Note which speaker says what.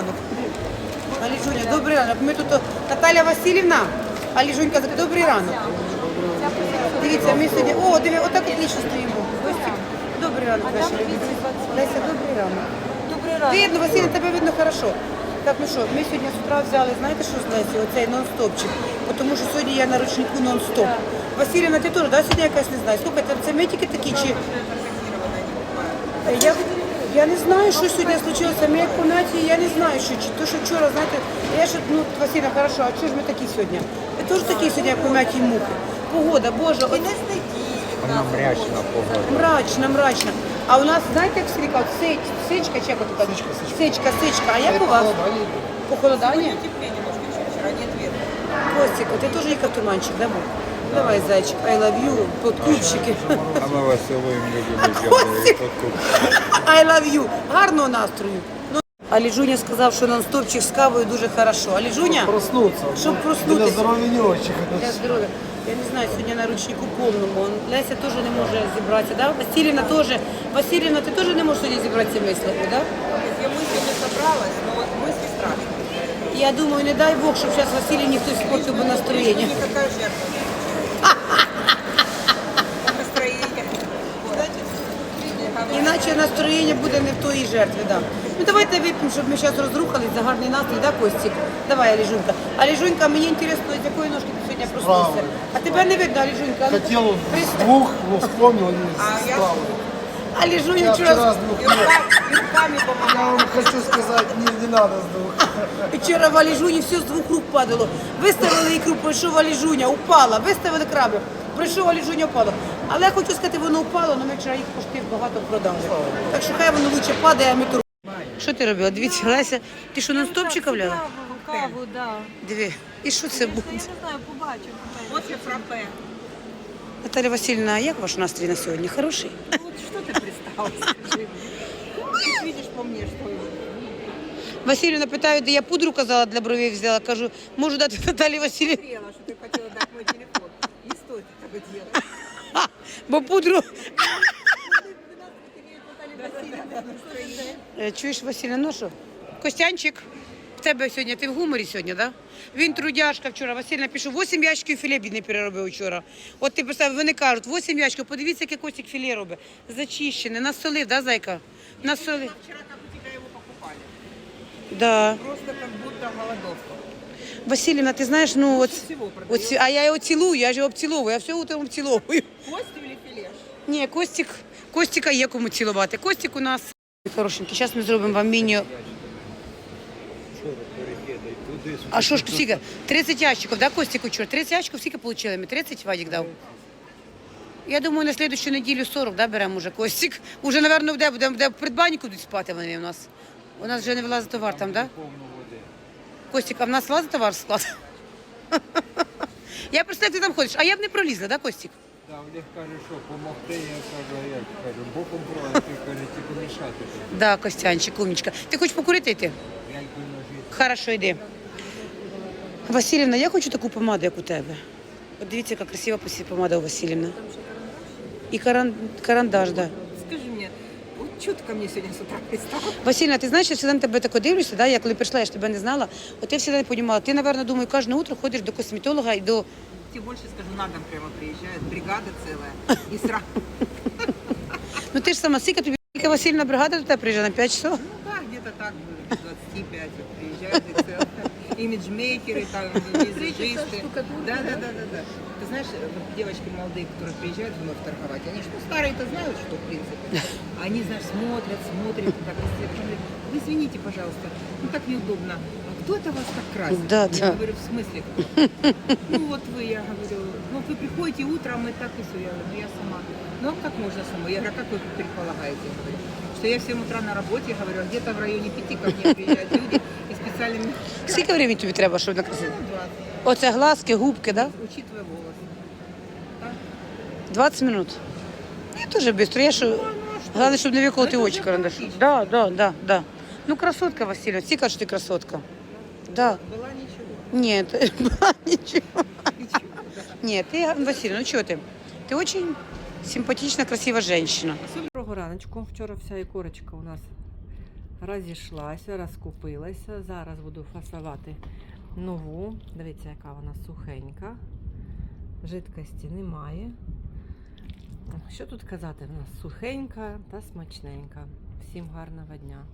Speaker 1: ранок. Аліжуня, добрий ранок. Ми тут Наталя Васильівна. Аліжунька, добрий ранок. Дивіться, ми сьогодні. О, диви, отак отлично стоїмо. Добрий ранок, наша любительниця. Леся, добрий ранок.
Speaker 2: Добрий ранок.
Speaker 1: Видно, Василь, тебе видно хорошо. Так, ну що, ми сьогодні з утра взяли, знаєте, що з Лесі? Оцей нон-стопчик. Тому що сьогодні я на ручнику нон-стоп. Василівна, ти теж, да, сьогодні якась не знаю. Слухайте, це ми тільки такі чи. Я, я не знаю, що сьогодні случилося. Ми як поняття, я не знаю, що чи то, що вчора, знаєте, я ж, ну, Василя, хорошо, а чого ж ми такі сьогодні? Ви теж такі сьогодні, як і мухи. Погода, Боже, от...
Speaker 3: Вона мрячна погода.
Speaker 1: Мрачно, мрачно. А у нас, знаєте, як всі кажуть, сич, сичка, чи як от кажуть? Сичка, сичка. А як у вас? Похолодання? Костик, а ти теж їхав туманчик, да, був? Давай, зайчик, I love you, подкупчики.
Speaker 3: А ми вас цілуємо,
Speaker 1: А
Speaker 3: любимо,
Speaker 1: Костік?
Speaker 3: подкуп.
Speaker 1: I love you. Гарного настрою. Ну, а Ліжуня сказав, що нон-стопчик з кавою дуже хорошо. А Ліжуня,
Speaker 4: Проснуться.
Speaker 1: Щоб
Speaker 4: Для
Speaker 1: проснутися.
Speaker 4: здоров'я не очень.
Speaker 1: для здоров'я. Я не знаю, сьогодні на ручнику повному. Он- Леся теж не може зібратися, да? Васильівна теж. Васильівна, ти теж не можеш сьогодні зібратися мислити, да?
Speaker 2: Я мысли не собралась, но вот мысли страшные.
Speaker 1: Я думаю, не дай Бог, щоб зараз Василівні хтось спортив би настроєння.
Speaker 2: Никакая жертва.
Speaker 1: Настроєння буде не в тої жертви, да. Ну давайте вип'ємо, щоб ми зараз розрухались за гарний настрій, да, Костік? Давай, Аліжунька. Аліжунька, мені інтересно, з якої ножки ти сьогодні проснувся. А тебе не видно, Аліжунька. А ну,
Speaker 4: Хотел с
Speaker 1: пристань.
Speaker 4: двух, но вспомнил не
Speaker 2: А я
Speaker 4: Я вчера
Speaker 1: вчора,
Speaker 2: и
Speaker 4: ног.
Speaker 2: руками,
Speaker 4: Я вам хочу сказать, не, не надо с двух.
Speaker 1: вчора в Аліжуні все з двох рук падало. Виставили ікру, пройшов Аліжуня, упала. Виставили краби, пройшов Аліжуня, упало. Але я хочу сказати, воно упало, але ми вчора їх пошти багато продали. Так що хай воно лучше падає, а ми то. Що ти робила? Дивіться, Леся, ти що нон-стопчика вляла?
Speaker 5: Каву, каву, да.
Speaker 1: Диви, і що це буде?
Speaker 5: Я не знаю, побачу.
Speaker 2: Кофе фраппе.
Speaker 1: Наталя Васильівна, а як ваш настрій на сьогодні? Хороший?
Speaker 2: Ну Вот что ты пристала, скажи. Ты ж видишь по мне, что
Speaker 1: Васильівна питає, де я пудру казала для бровей взяла. Кажу, можу дати Наталі Васильівні,
Speaker 2: смотрела, что ты хотела дать мой телефон. Не стоит этого делать.
Speaker 1: Бо пудру. Е, Чуєш, Василя, ну що? Костянчик, в тебе сьогодні, ти в гуморі сьогодні, так? Да? Він трудяшка вчора. Василь напишу, 8 ящиків філе бідний переробив вчора. От ти представ, вони кажуть, 8 ящиків, подивіться, яке Костік філе робить. Зачищене, насолив, да, зайка? Насолив.
Speaker 2: У тебя его покупали.
Speaker 1: Да.
Speaker 2: Просто как будто голодовка.
Speaker 1: Василівна, ти знаєш, ну от, от, а я його цілую, я ж його обціловую, я все утром обціловую.
Speaker 2: Костью или филе?
Speaker 1: Ні, Костік, Костіка є кому цілувати. Костік у нас хорошенький. Зараз ми зробимо вам міні. А що ж скільки? 30 ящиків, да, Костік учора? 30 ящиків скільки отримали ми? 30 Вадик дав? Я думаю, на слідущу неділю 40, да, беремо уже Костік. Уже, напевно, де будемо де в придбаннику спати вони у нас. У нас вже не вилазить товар там, да? Костік, а в нас влазить товар в склад? Я представляю, ти там ходиш, а я б не пролізла, да, Костік?
Speaker 3: Да, Олег каже, що помогти, я кажу, а як кажу, боком брали, ти каже, тільки мішати.
Speaker 1: Да, Костянчик, умничка. Ти хочеш покурити йти? Хорошо, йди. Васильівна, я хочу таку помаду, як у тебе. От дивіться, яка красива помада у Васильівни. І каран... карандаш, да.
Speaker 2: Скажи мне, вот что ты ко мне сегодня с утра пристала?
Speaker 1: Васильівна, ти знаєш, я завжди на тебе тако дивлюся, да? я коли прийшла, я ж тебе не знала. От я завжди не розуміла. Ти, напевно, думаю, кожне утро ходиш до косметолога і до.
Speaker 2: Тебе больше скажу, на дом прямо приезжает, бригада целая. И сразу,
Speaker 1: Ну ти ж сама скільки тобі скільки Васильівна бригада до тебе приїжджає на 5 часов?
Speaker 2: ну да, где-то так, до 25 вот приезжают и целая. Имиджмейкеры, там, визажисты. Да, да, да, да, да. Ты знаешь, вот девочки молодые, которые приезжают вновь торговать, они что старые-то знают, что в принципе. Они, знаешь, смотрят, смотрят, так, если я потом говорю, вы извините, пожалуйста, ну так неудобно. А кто это вас так красит?
Speaker 1: Да,
Speaker 2: я
Speaker 1: да.
Speaker 2: говорю, в смысле? Ну вот вы, я говорю, ну вы приходите утром и так и все. Я говорю, ну я сама. Ну а как можно сама? Я говорю, а как вы предполагаете? Я говорю, что я в 7 утра на работе, говорю, а где-то в районе 5 ко мне приезжают люди и специальными
Speaker 1: Скільки времени тобі треба, щоб накрасити?
Speaker 2: ну, 20,
Speaker 1: Оце глазки, губки, да?
Speaker 2: учитывая волосы. Так?
Speaker 1: 20 минут. Я теж швидко. Я що... Головне, щоб не виколоти
Speaker 2: Ну, це
Speaker 1: очі
Speaker 2: вже
Speaker 1: карандашом.
Speaker 2: практично.
Speaker 1: Да, да, да, да. Ну, красотка, Василина. Всі кажуть, що ти красотка. Да.
Speaker 2: Была ничего.
Speaker 1: Нет, была
Speaker 2: ничего.
Speaker 1: Нет, ты, Василий, ну что ты? Ты очень симпатична, красива женщина.
Speaker 6: Доброго раночку. Вчора вся ікорочка у нас розійшлася, розкупилася. Зараз буду фасувати нову. Дивіться, яка вона сухенька. Жидкості немає. Що тут казати? В нас сухенька та смачненька. Всім гарного дня!